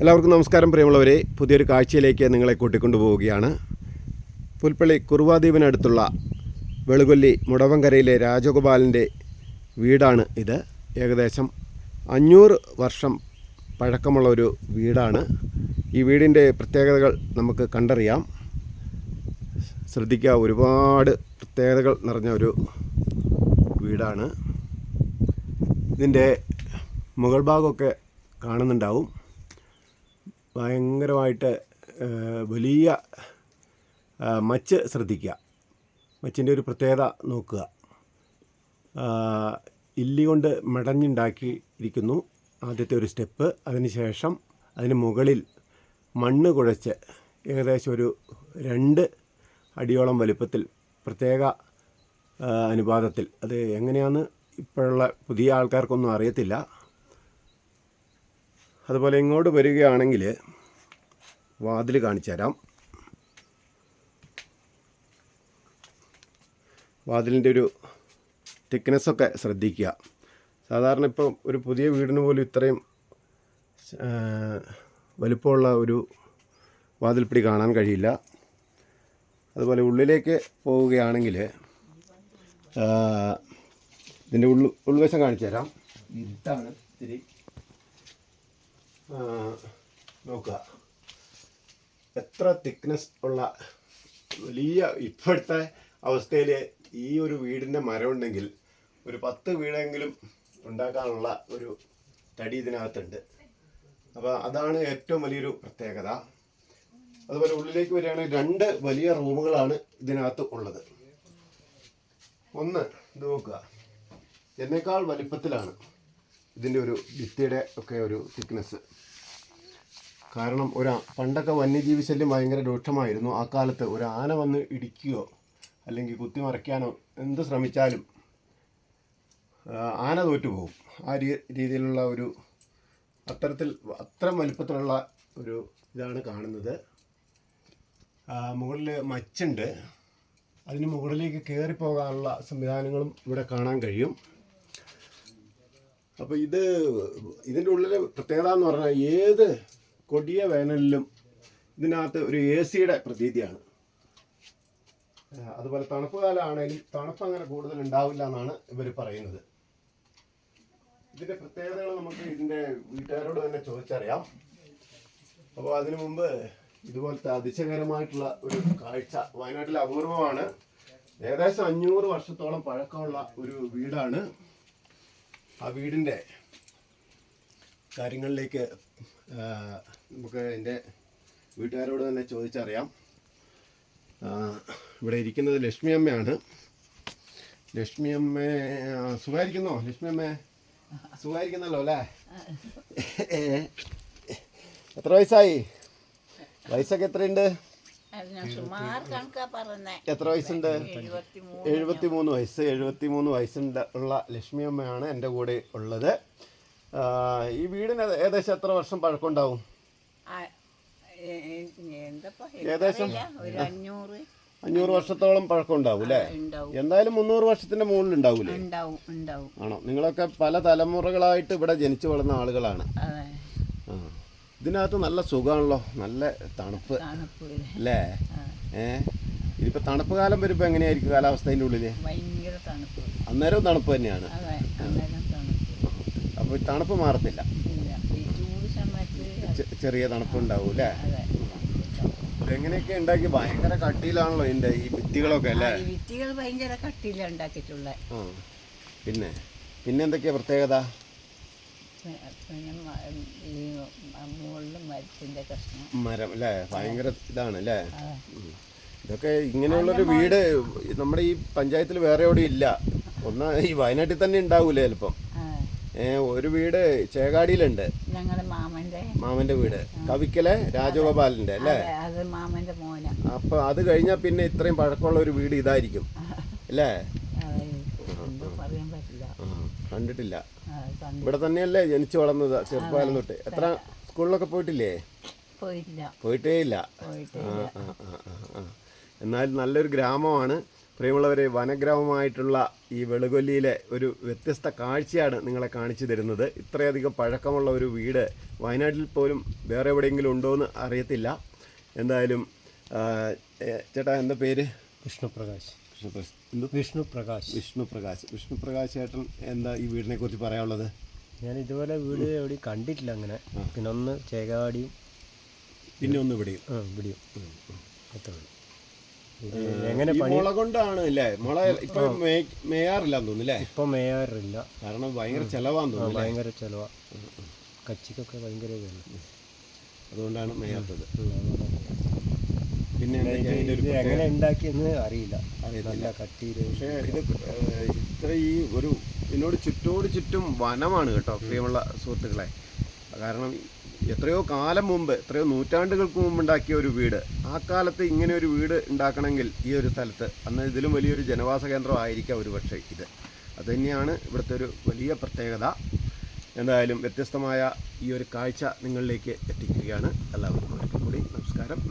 എല്ലാവർക്കും നമസ്കാരം പ്രിയമുള്ളവരെ. പുതിയൊരു കാഴ്ചയിലേക്ക് നിങ്ങളെ കൂട്ടിക്കൊണ്ടു പോവുകയാണ് പുൽപ്പള്ളി കുറുവാദ്വീപിനടുത്തുള്ള വെളുകൊല്ലി മുടവങ്കരയിലെ രാജഗോപാലിന്റെ വീടാണ് ഇത്. ഏകദേശം അഞ്ഞൂറ് വർഷം പഴക്കമുള്ള ഒരു വീടാണ്. ഈ വീടിന്റെ പ്രത്യേകതകൾ നമുക്ക് കണ്ടറിയാം. ശ്രദ്ധിക്കുക ഒരുപാട് പ്രത്യേകതകൾ നിറഞ്ഞ ഒരു വീടാണ്. ഇതിന്റെ മുകൾ ഭാഗമൊക്കെ കാണുന്നുണ്ടാവും. ഭയങ്കരമായിട്ട് വലിയ മച്ച് ശ്രദ്ധിക്കുക. മച്ചിന്റെ ഒരു പ്രത്യേകത നോക്കുക. ഇല്ലി കൊണ്ട് മടഞ്ഞുണ്ടാക്കി ഇരിക്കുന്നു. ആദ്യത്തെ ഒരു സ്റ്റെപ്പ്. അതിനുശേഷം അതിന് മുകളിൽ മണ്ണ് കുഴച്ച് ഏകദേശം ഒരു രണ്ട് അടിയോളം വലുപ്പത്തിൽ പ്രത്യേക അനുപാതത്തിൽ. അത് എങ്ങനെയാണെന്ന് ഇപ്പോഴുള്ള പുതിയ ആൾക്കാർക്കൊന്നും അറിയത്തില്ല. അതുപോലെ ഇങ്ങോട്ട് വരികയാണെങ്കിൽ വാതിൽ കാണിച്ചു തരാം. വാതിലിന്റെ ഒരു തിക്നെസ്സൊക്കെ ശ്രദ്ധിക്കുക. സാധാരണ ഇപ്പോൾ ഒരു പുതിയ വീടിന് പോലും ഇത്രയും വലുപ്പമുള്ള ഒരു വാതിൽപ്പിടി കാണാൻ കഴിയില്ല. അതുപോലെ ഉള്ളിലേക്ക് പോവുകയാണെങ്കിൽ ഇതിന്റെ ഉള്ളു ഉൾവശം കാണിച്ചു തരാം. ഇതാണ് ഇത്തിരി നോക്കുക. എത്ര തിക്നെസ് ഉള്ള വലിയ ഇപ്പോഴത്തെ അവസ്ഥയിൽ ഈ ഒരു വീടിന്റെ മരം ഉണ്ടെങ്കിൽ ഒരു പത്ത് വീടെങ്കിലും ഉണ്ടാക്കാനുള്ള ഒരു തടി ഇതിനകത്തുണ്ട്. അപ്പോൾ അതാണ് ഏറ്റവും വലിയൊരു പ്രത്യേകത. അതുപോലെ ഉള്ളിലേക്ക് വരികയാണെങ്കിൽ രണ്ട് വലിയ റൂമുകളാണ് ഇതിനകത്ത് ഉള്ളത്. ഒന്ന് ഇത് നോക്കുക. എന്നേക്കാൾ വലിപ്പത്തിലാണ്. ഇതിന്റെ ഒരു ഭിത്തിയുടെ ഒക്കെ ഒരു തിക്നെസ് കാരണം ഒരു പണ്ടൊക്കെ വന്യജീവി ശല്യം ഭയങ്കര രൂക്ഷമായിരുന്നു. ആ കാലത്ത് ഒരു ആന വന്ന് ഇടിക്കുകയോ അല്ലെങ്കിൽ കുത്തിമറിക്കാനോ എന്ത് ശ്രമിച്ചാലും ആന ആന തോറ്റുപോകും ആ രീതിയിലുള്ള ഒരു അത്തരത്തിൽ അത്ര വലിപ്പത്തിലുള്ള ഒരു ഇതാണ് കാണുന്നത്. മുകളിൽ മച്ചുണ്ട്. അതിന് മുകളിലേക്ക് കയറി പോകാനുള്ള സംവിധാനങ്ങളും ഇവിടെ കാണാൻ കഴിയും. അപ്പോൾ ഇത് ഇതിന്റെ ഉള്ളിലെ പ്രത്യേകത എന്ന് പറഞ്ഞാൽ ഏത് കൊടിയ വേനലിലും ഇതിനകത്ത് ഒരു എ സിയുടെ പ്രതീതിയാണ്. അതുപോലെ തണുപ്പ് കാലമാണെങ്കിലും തണുപ്പ് അങ്ങനെ കൂടുതൽ ഉണ്ടാവില്ല എന്നാണ് ഇവർ പറയുന്നത്. ഇതിന്റെ പ്രത്യേകതകൾ നമുക്ക് ഇതിന്റെ വീട്ടുകാരോട് തന്നെ ചോദിച്ചറിയാം. അപ്പോൾ അതിനു മുമ്പ് ഇതുപോലത്തെ അതിശയകരമായിട്ടുള്ള ഒരു കാഴ്ച വയനാട്ടിൽ അപൂർവമാണ്. ഏകദേശം അഞ്ഞൂറ് വർഷത്തോളം പഴക്കമുള്ള ഒരു വീടാണ്. ആ വീടിന്റെ കാര്യങ്ങളിലേക്ക് നമുക്ക് എന്റെ വീട്ടുകാരോട് തന്നെ ചോദിച്ചറിയാം. ഇവിടെ ഇരിക്കുന്നത് ലക്ഷ്മി അമ്മയാണ്. ലക്ഷ്മി അമ്മ സുഖമായിരിക്കുന്നോ? ലക്ഷ്മി അമ്മ സുഖായിരിക്കുന്നല്ലോ അല്ലേ? എത്ര വയസ്സായി? വയസ്സൊക്കെ എത്രയുണ്ട്? എത്ര വയസ്സുണ്ട്? എഴുപത്തി മൂന്ന് വയസ്സ്. എഴുപത്തി മൂന്ന് വയസ്സുണ്ട് ഉള്ള ലക്ഷ്മി അമ്മയാണ് എന്റെ കൂടെ ഉള്ളത്. ഈ വീടിന് ഏകദേശം എത്ര വർഷം പഴക്കമുണ്ടാവും? ഏകദേശം? അഞ്ഞൂറ്. വർഷത്തോളം പഴക്കം ഉണ്ടാവും. അല്ലേ എന്തായാലും മുന്നൂറ് വർഷത്തിന്റെ മുകളിൽ ഉണ്ടാവൂലേ ഉണ്ടാവും ഉണ്ടാവും. ആണോ? നിങ്ങളൊക്കെ പല തലമുറകളായിട്ട് ഇവിടെ ജനിച്ചു വളർന്ന ആളുകളാണ്. ഇതിനകത്ത് നല്ല സുഖമാണല്ലോ. നല്ല തണുപ്പ്. അല്ലേ? ഏ? ഇതിപ്പോ തണുപ്പ് കാലം വരുമ്പോ എങ്ങനെയായിരിക്കും കാലാവസ്ഥ അതിന്റെ ഉള്ളിൽ? അന്നേരവും തണുപ്പ്. തന്നെയാണ്. അപ്പൊ തണുപ്പ് മാറത്തില്ല. ചെറിയ തണുപ്പ് ഉണ്ടാവും അല്ലേ? അതെ ഇതെങ്ങനെയൊക്കെ ഉണ്ടാക്കി? ഭയങ്കര കട്ടിയിലാണല്ലോ ഇതിന്റെ ഈ ഭിത്തികളൊക്കെ അല്ലേ? ഭിത്തികൾ ഭയങ്കര കട്ടിയില ഉണ്ടാക്കിയിട്ടുള്ള. പിന്നെ? പിന്നെ എന്തൊക്കെയാ പ്രത്യേകത? ഈ മുകളിൽ മരത്തിന്റെ കഷ്ണം. മരം അല്ലേ? ഭയങ്കര ഇതാണ് അല്ലേ. ഇതൊക്കെ ഇങ്ങനെയുള്ളൊരു വീട് നമ്മുടെ ഈ പഞ്ചായത്തിൽ വേറെ എവിടെയും ഇല്ല. ഒന്ന് ഈ വയനാട്ടിൽ തന്നെ ഉണ്ടാവൂലേ ചിലപ്പം? ഒരു വീട് ചേകാടിയിലുണ്ട്. ഞങ്ങളുടെ മാമന്റെ മാമന്റെ വീട്. കവിക്കലെ രാജഗോപാലിന്റെ അല്ലേ? അത് മാമന്റെ മോന. അപ്പൊ അത് കഴിഞ്ഞാൽ പിന്നെ ഇത്രയും പഴക്കമുള്ള ഒരു വീട് ഇതായിരിക്കും അല്ലേ? കണ്ടിട്ടില്ല. ഇവിടെ തന്നെയല്ലേ ജനിച്ചു വളർന്നത് ചെറുപ്പകാലം തൊട്ട്. എത്ര സ്കൂളിലൊക്കെ പോയിട്ടില്ലേ? പോയിട്ടില്ല. പോയിട്ടേ ഇല്ല. എന്നാൽ നല്ലൊരു ഗ്രാമമാണ്. പ്രിയമുള്ളവരെ വനഗ്രാമമായിട്ടുള്ള ഈ വെളുകൊല്ലിയിലെ ഒരു വ്യത്യസ്ത കാഴ്ചയാണ് നിങ്ങളെ കാണിച്ചു തരുന്നത്. ഇത്രയധികം പഴക്കമുള്ള ഒരു വീട് വയനാട്ടിൽ പോലും വേറെ എവിടെയെങ്കിലും ഉണ്ടോ എന്ന് അറിയത്തില്ല. എന്തായാലും ചേട്ടാ എന്താ പേര്? വിഷ്ണുപ്രകാശ്. പ്രകാശ് വിഷ്ണു വിഷ്ണുപ്രകാശ്. വിഷ്ണുപ്രകാശ്. വിഷ്ണുപ്രകാശ് ചേട്ടൻ എന്താ ഈ വീടിനെ കുറിച്ച് പറയാനുള്ളത്? ഞാൻ ഇതുപോലെ വീട് എവിടെയും കണ്ടിട്ടില്ല അങ്ങനെ. പിന്നെ ഒന്ന് ചേകാടിയും പിന്നെ ഒന്ന് ഇവിടെയും. ആ ഇവിടെയും. അത്ര എങ്ങനെ പണി? മുള കൊണ്ടാണ് അല്ലേ മുള ഇപ്പൊ മേയാറില്ല മേയാറില്ലാന്ന് തോന്നുന്നു അല്ലേ ഇപ്പം മേയാറില്ല. കാരണം ഭയങ്കര ചെലവാന്ന് തോന്നുന്നു? ഭയങ്കര ചെലവാ. കച്ചിക്കൊക്കെ ഭയങ്കര അതുകൊണ്ടാണ് മേയാത്തത്. പിന്നെ എങ്ങനെ ഉണ്ടാക്കിയെന്ന് അറിയില്ല. അറിയില്ല കട്ടിയിൽ പക്ഷേ ഇത് ഇത്ര ഈ ഒരു ഇതിനോട് ചുറ്റോട് ചുറ്റും വനമാണ് കേട്ടോ പ്രിയമുള്ള സുഹൃത്തുക്കളെ. കാരണം എത്രയോ കാലം മുമ്പ് എത്രയോ നൂറ്റാണ്ടുകൾക്ക് മുമ്പ് ഉണ്ടാക്കിയ ഒരു വീട് ആ കാലത്ത് ഇങ്ങനെ ഒരു വീട് ഉണ്ടാക്കണമെങ്കിൽ ഈ ഒരു സ്ഥലത്ത് അന്ന് ഇതിലും വലിയൊരു ജനവാസ കേന്ദ്രം ആയിരിക്കാം ഒരു പക്ഷേ ഇത്. അതുതന്നെയാണ് ഇവിടുത്തെ ഒരു വലിയ പ്രത്യേകത. എന്തായാലും വ്യത്യസ്തമായ ഈ ഒരു കാഴ്ച നിങ്ങളിലേക്ക് എത്തിക്കുകയാണ്. എല്ലാവർക്കും